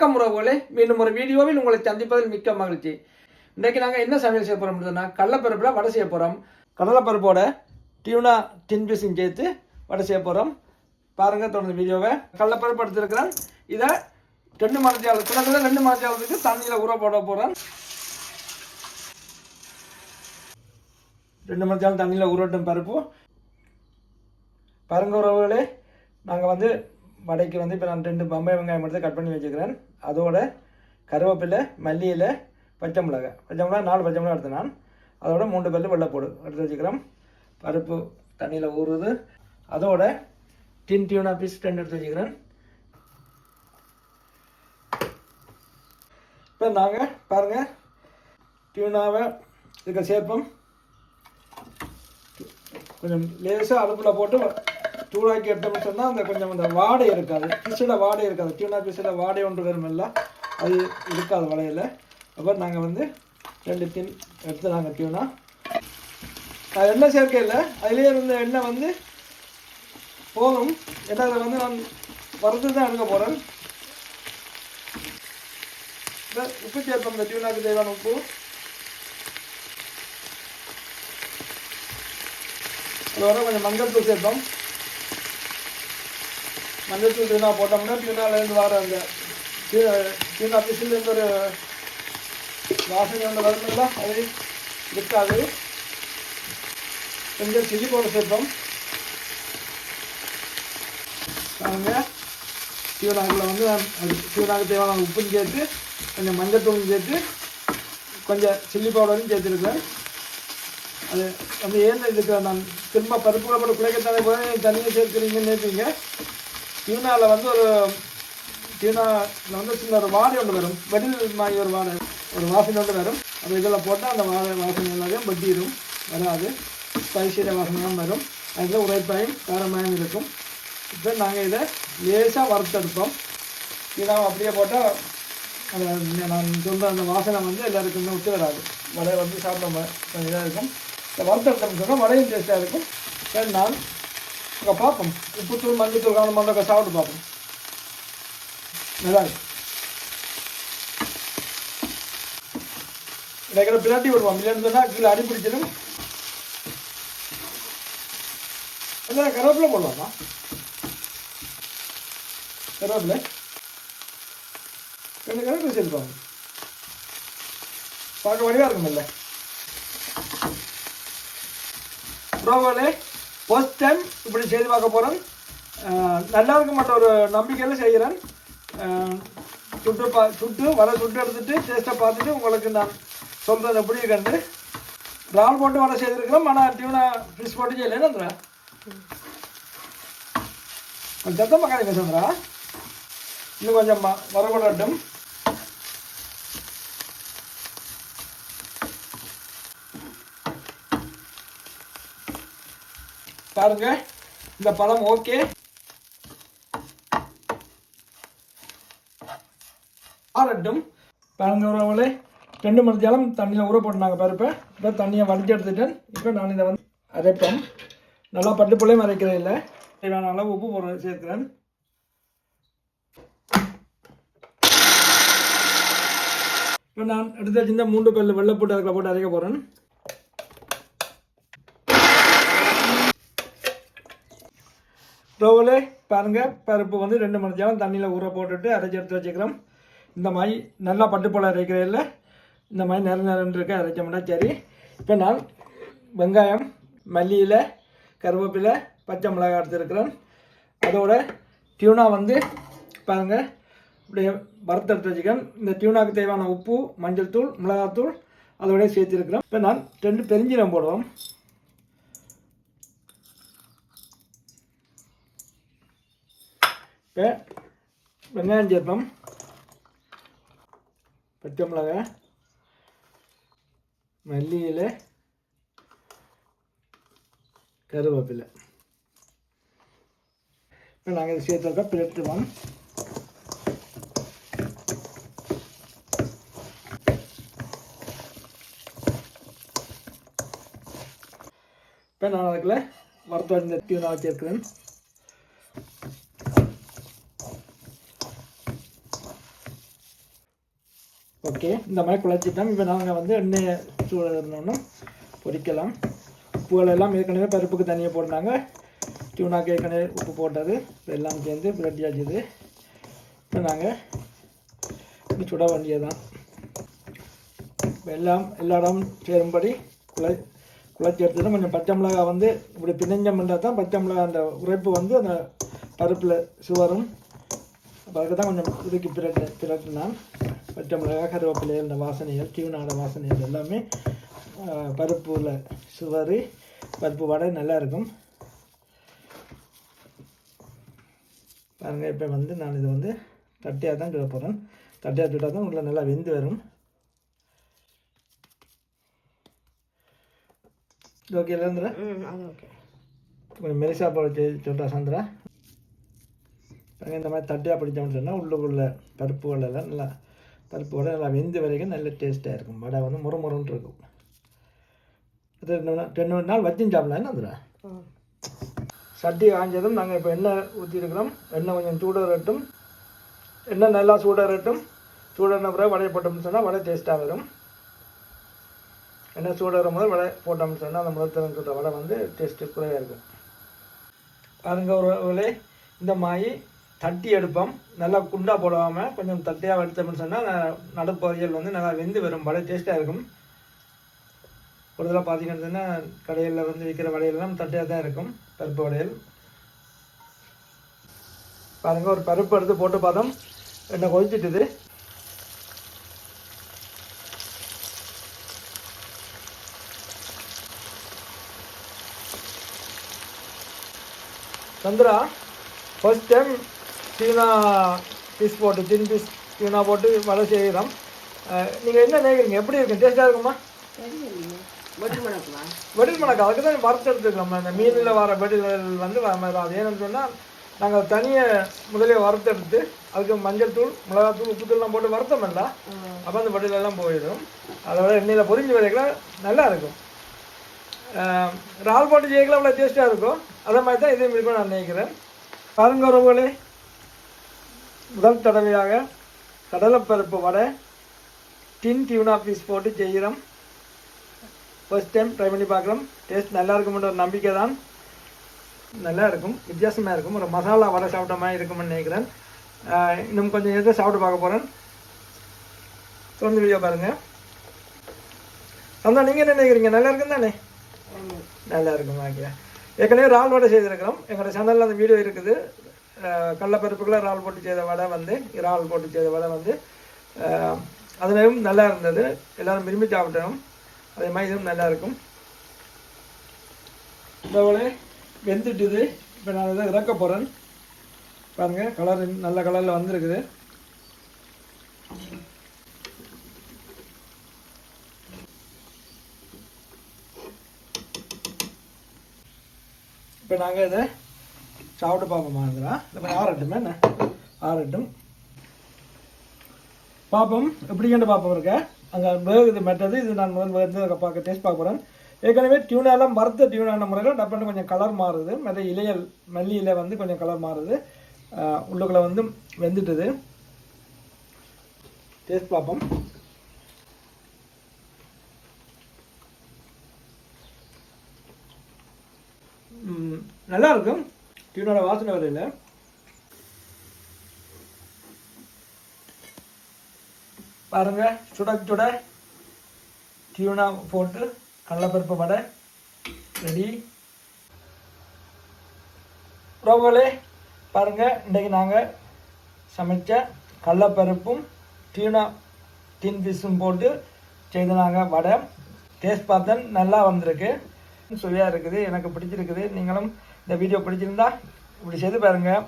வணக்கம் உறவுகளே. மீண்டும் ஒரு வீடியோவில் உங்களை சந்திப்பதில் மிக்க மகிழ்ச்சி. இன்றைக்கு நாங்கள் என்ன சமையல் செய்ய போகிறோம் சொன்னால் கடலப்பருப்பில் வடை செய்ய போகிறோம் கடலைப்பருப்போட டியூனா டின் பீஸும் சேர்த்து வடை செய்ய போகிறோம் பாருங்கள் தொடர்ந்து வீடியோவை. கடலப்பருப்பு எடுத்துருக்கிறேன். இதை ரெண்டு மரத்தியால் கிடக்குல ரெண்டு மரத்தியாலத்துக்கு தண்ணியில் ஊற போட போகிறேன் ரெண்டு மரத்தியாலும் தண்ணியில் ஊறட்டும் பருப்பு. பருங்க உறவுகளே நாங்கள் வந்து வடைக்கு வந்து இப்போ நான் ரெண்டு பம்பை வெங்காயம் எடுத்து கட் பண்ணி வச்சுக்கிறேன். அதோட கருவேப்பிலை மல்லியில் பச்சை மிளகாய். பச்சை மிளகாய் நாலு பச்சை மிளகாய் எடுத்து நான். அதோட மூன்று பல்லு வெள்ளைப்பூடு எடுத்து வச்சுக்கிறோம். பருப்பு தண்ணியில் ஊறுது. அதோட டின் டியூனா பீஸ் டென் எடுத்து வச்சுக்கிறேன். இப்போ நாங்கள் பாருங்கள் டியூனாவை இதுக்கு சேர்ப்போம் கொஞ்சம் லேசாக அடுப்பில் போட்டு தூளாக்கி எடுத்தோம்னு சொன்னால் அந்த கொஞ்சம் அந்த வாடை இருக்காது. பிசில் வாடை இருக்காது. டியூனா பிசில் வாடை ஒன்று வருமில்ல அது இருக்காது வடையில் அப்புறம் நாங்கள் வந்து ரெண்டு தின் எடுத்து நாங்கள் டியூனா நான் எண்ணெய் சேர்க்கையில்? அதுலேயே இருந்த எண்ணெய் வந்து போதும். ஏன்னா அதை வந்து நான் வறுத்து தான் எடுக்க போகிறேன் உப்பு சேர்ப்போம் இந்த டியூனாக்கு தேவையான உப்பு. அதோட கொஞ்சம் மஞ்சள் தூள் சேர்ப்போம் மஞ்சள் தூள் டியூனா போட்டோம்னா டியூனாலேருந்து வர அந்த டியூனா பிசிலேருந்து ஒரு வாசனை ஒன்று வருமில்ல அது இருக்காது கொஞ்சம் சில்லி பவுடர் சேர்ப்போம். பாருங்க. டியூனாக்கில் வந்து அது டியூனாக்கு தேவையான உப்பும் சேர்த்து கொஞ்சம் மஞ்சள் தூளும் சேர்த்து கொஞ்சம் சில்லி பவுடரும் சேர்த்துருக்கேன் அது அந்த ஏன் இதுக்கு நான் திரும்ப பருப்புகளை போட்டு குழைக்கத்தானே போய் தண்ணியை சேர்த்துறீங்கன்னு நினைப்பீங்க. டியூனாவில் வந்து ஒரு டியூனாவில் வந்து சின்ன ஒரு வாடை ஒன்று வரும். வெடில் மாதிரி ஒரு வாடை ஒரு வாசனை ஒன்று வரும். அந்த இதில் போட்டால் அந்த வாழை வாசனை எல்லாத்தையும் வட்டிடும். வராது. ஸ்பைசியில் வாசனையும் வரும். அதில் உரைப்பாயும் காரமாயும் இருக்கும். இப்போ நாங்கள் இதை லேசாக வறுத்தெடுப்போம் டியூனாவை அப்படியே போட்டால் அந்த நான் சொன்ன அந்த வாசனை வந்து எல்லாருக்குமே ஒத்து வராது. வடை வந்து சாப்பிட ம- கொஞ்சம் இதாக இருக்கும். இந்த வறுத்தெடுத்தோம்னு சொன்னால் வடையும் டேஸ்ட்டாக இருக்கும். சரி நான் இங்கே பார்ப்போம் உப்புத்தூள் மஞ்சத்தூள் காரணம் பண்ண சாப்பிட்டு பார்ப்போம் நல்லா இருக்கும் இடைக்கிற பிளாட்டி விடுவோம் இல்லைன்னு சொன்னால் கீழே அடி பிடிச்சிடும் இல்லை கருவேப்பிலை போடலாமா கருவேப்பிலை ரெண்டு கருவேப்பிலை சேர்த்துப்பாங்க பார்க்க வடிவாக இருக்குமில்ல ப்ரோவாலே ஃபர்ஸ்ட் டைம் இப்படி செய்து பார்க்க போகிறேன் நல்லா இருக்க மாட்ட ஒரு நம்பிக்கையில் செய்கிறேன். சுட்டு பா சுட்டு வர சுட்டு எடுத்துட்டு டேஸ்ட்டை பார்த்துட்டு உங்களுக்கு நான் சொல்கிறது எப்படி கண்டு. இறால் போட்டு வலை செய்திருக்கிறோம் ஆனால் டியூனா ஃபிஷ் போட்டு செய்யலைன்னு கொஞ்சம் சத்தமாக காணிங்க சந்திரா இன்னும் கொஞ்சம் வரப்படட்டும் பாருங்க. இந்த பழம் ஓகே. ஆறட்டும் பாருங்க உறவுகளே ரெண்டு மணி ஜலம் தண்ணியில் ஊற போட்டுனாங்க பருப்பை இப்போ. தண்ணியை வடிச்சு எடுத்துட்டேன். இப்போ நான் இதை வந்து அரைப்பேன். நல்லா பட்டு பிள்ளையும் அரைக்கிறேன் இல்லை. தேவையான அளவு உப்பு போட சேர்க்கிறேன். இப்போ நான் எடுத்து வச்சிருந்த மூன்று பல்லு வெள்ளை போட்டு அதில் போட்டு அரைக்க போகிறேன் ரோவலே பாருங்க. பருப்பு வந்து ரெண்டு மணி நேரம் தண்ணியில் ஊற போட்டுட்டு அரைச்சி எடுத்து வச்சுக்கிறோம். இந்த மாதிரி நல்லா பட்டுப்போல அரைக்கிறதில்ல இந்த மாதிரி நிற நிறன்னு இருக்க அரைச்சோம்னா சரி. இப்போ நான் வெங்காயம் மல்லியில் கருவேப்பிலை பச்சை மிளகாய் எடுத்துருக்கிறேன் அதோட டியூனா வந்து பாருங்க இப்படியே வறுத்து எடுத்து வச்சுக்கிறேன். இந்த டியூனாக்கு தேவையான உப்பு மஞ்சள் தூள் மிளகாத்தூள் அதோடய சேர்த்துருக்கிறேன் இப்போ நான் ரெண்டு பெருஞ்சீரம் போடுவோம். இப்போ வெங்காயம் சேர்ப்போம் பச்சை மிளகாய் மல்லி இலை கருவேப்பிலை. இப்போ நாங்கள் இதை சேர்த்துருக்கோம் பிளட்டுவோம் இப்போ நான் அதுக்குள்ள வறுத்து வந்த டியூனா வச்சிருக்கிறேன். ஓகே. இந்த மாதிரி குழச்சிட்டோம் இப்போ நாங்கள் வந்து எண்ணெய் சூடணும்னு பொரிக்கலாம். உப்புகள் எல்லாம் ஏற்கனவே பருப்புக்கு தனியாக போடுறாங்க டியூனாக்கு ஏற்கனவே உப்பு போட்டது. எல்லாம் சேர்ந்து பிரட்டியாச்சுது இப்போ நாங்கள் சுட வேண்டியதுதான். தான் எல்லாம் எல்லா இடமும் சேரும்படி குழை குழச்சி எடுத்துட்டு கொஞ்சம் பச்சை மிளகா வந்து இப்படி பிணைஞ்சம் பண்ணால் தான் பச்சை மிளகா அந்த உரைப்பு வந்து அந்த பருப்பில் சுவரும். அதுக்கு தான் கொஞ்சம் இதுக்கு பிரட்டு பிரட்டினான் பச்சை மிளகா கருவேப்பிலை இந்த வாசனைகள் தீவனாட வாசனைகள் எல்லாமே பருப்புல சுவரி பருப்பு வடை நல்லா இருக்கும் பாருங்க இப்போ வந்து நான் இதை வந்து தட்டியாக தான் கிட போகிறேன் தட்டியாக சுட்டால் தான் உள்ள நல்லா வெந்து வரும் ஓகே அது ஓகே கொஞ்சம் மெலிசா போட சொல்கிறா சந்திரா பாருங்க இந்த மாதிரி தட்டியாக பிடிச்சோம்னு சொன்னால் உள்ளுக்குள்ள பருப்புகள் எல்லாம் நல்லா பருப்பு வடை நல்லா வெந்து வரைக்கும் நல்ல டேஸ்ட்டாக இருக்கும். வடை வந்து முறு முறுன்னு இருக்கும். அது ரெண்டு நாள் ரெண்டு நாள் வச்சும் சாப்பிடலாம். ம். சட்டி காஞ்சதும் நாங்கள் இப்போ எண்ணெய் ஊற்றிருக்கிறோம் எண்ணெய் கொஞ்சம் சூடறட்டும் எண்ணெய் நல்லா சூடறட்டும் சூடன பிறகு வடையை போட்டோம்னு சொன்னால் வடை டேஸ்ட்டாக வரும். எண்ணெய் சூடுற முதல் வடை போட்டோம்னு சொன்னால் அந்த முதல் சுட்ட வடை வந்து டேஸ்ட்டு குறையாக இருக்கும். ஒரு ஒரு இந்த மாதிரி தட்டி எடுப்போம். நல்லா குண்டா போடாமல் கொஞ்சம் தட்டியாக எடுத்தோம்னு சொன்னால் நடுப்பகுதிகள் வந்து நல்லா வெந்து வரும். வடை டேஸ்ட்டாக இருக்கும். கூடுதலாக பார்த்தீங்கன்னா கடையில் வந்து விற்கிற வடையெல்லாம் தட்டையாக தான் இருக்கும். பருப்பு வடையல் பாருங்க ஒரு பருப்பு எடுத்து போட்டு பார்த்தோம். என்ன கொதிச்சிட்டுது. சந்திரா ஃபர்ஸ்ட் டைம் சீனா பீஸ் போட்டு தின் பீஸ் சீனா போட்டு வடை செய்கிறோம் நீங்கள் என்ன நினைக்கிறீங்க? எப்படி இருக்கும் டேஸ்ட்டாக இருக்குமா? மணக்கலாம் வெடில் மணக்கு அதுக்கு தான் வறுத்து எடுத்துக்கலாம் மீனில் வர வெடில் வந்து அது ஏன்னு சொன்னால் நாங்கள் தனியாக முதலே வறுத்தெடுத்து அதுக்கு மஞ்சள் தூள் மிளகாத்தூள் உப்புத்தூள்லாம் போட்டு வறுத்தோம்ல அப்போ அந்த வெடிலெல்லாம் போயிடும். அதோட எண்ணெயில் பொரிஞ்சு வரைக்கலாம் நல்லா இருக்கும். இறால் போட்டு ஜெயிக்கலாம் அவ்வளோ டேஸ்ட்டாக இருக்கும். அதே மாதிரி தான் இதையும் இருக்கும் நான் நினைக்கிறேன். பாருங்க உறவுகளே முதல் தடவையாக கடலைப்பருப்பு வடை டின் டியூனா பீஸ் போட்டு செய்கிறோம். ஃபர்ஸ்ட் டைம் ட்ரை பண்ணி பார்க்குறோம். டேஸ்ட் நல்லா இருக்கும்ன்ற ஒரு நம்பிக்கை தான். நல்லா இருக்கும். வித்தியாசமாக இருக்கும். ஒரு மசாலா வடை சாப்பிட்ட மாதிரி இருக்கும்னு நினைக்கிறேன். இன்னும் கொஞ்சம் நேரத்தை சாப்பிட்டு பார்க்க போகிறேன் தொடர்ந்து வீடியோ பாருங்கள் சந்தா நீங்கள் என்ன நினைக்கிறீங்க? நல்லா இருக்கும் தானே? நல்லா இருக்கும் ஓகே ஏற்கனவே இறால் வடை செய்திருக்கிறோம். எங்களோட சேனலில் அந்த வீடியோ இருக்குது. கடலைப்பருப்புக்குள்ள இறால் போட்டு செய்த வடை வந்து இறால் போட்டு செய்த வடை வந்து அதுலேயும் நல்லா இருந்தது. எல்லோரும் விரும்பி சாப்பிட்டோம். அதே மாதிரி இதுவும் நல்லா இருக்கும். இந்த வடை வெந்துட்டுது. இப்போ நான் இதை இறக்க போகிறேன் பாருங்கள் கலர் நல்ல கலரில் வந்திருக்குது. இப்போ நாங்கள் இதை சாப்பிட்டு பார்ப்போமா இருந்தா இப்போ ஆறட்டும் என்ன? ஆறட்டும் பார்ப்போம். எப்படின்னு பார்ப்போம் இருக்க? அங்கே வேகுது மெட்டது. இது நான் முதல் வந்து பார்க்க டேஸ்ட் பார்க்க போகிறேன் ஏற்கனவே டியூனாலாம் வறுத்த டியூனான முறையில் டப்புன்னு கொஞ்சம் கலர் மாறுது. மற்ற இலையல் மல்லி இலை வந்து கொஞ்சம் கலர் மாறுது. உள்ளுக்குள்ளே உள்ளுக்குள்ள வந்து வெந்துட்டுது. டேஸ்ட் பார்ப்போம். நல்லா இருக்கும். டியூனோட வாசனை வரையில் பாருங்க சுட சுட. டியூனா போட்டு கடலப்பருப்பு வடை ரெடி ரோகலே பாருங்க இன்றைக்கு நாங்கள் சமைச்ச கடலப்பருப்பும் டியூனா டின் பீஸும் போட்டு செய்த நாங்கள் வடை. டேஸ்ட் பார்த்தேன் நல்லா வந்திருக்கு. சுவையாக இருக்குது எனக்கு பிடிச்சிருக்குது. நீங்களும் இந்த வீடியோ பிடிச்சிருந்தா இப்படி செய்து பாருங்கள்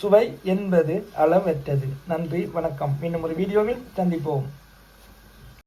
சுவை என்பது அளவற்றது. நன்றி வணக்கம். இன்னும் ஒரு வீடியோவில் சந்திப்போம்.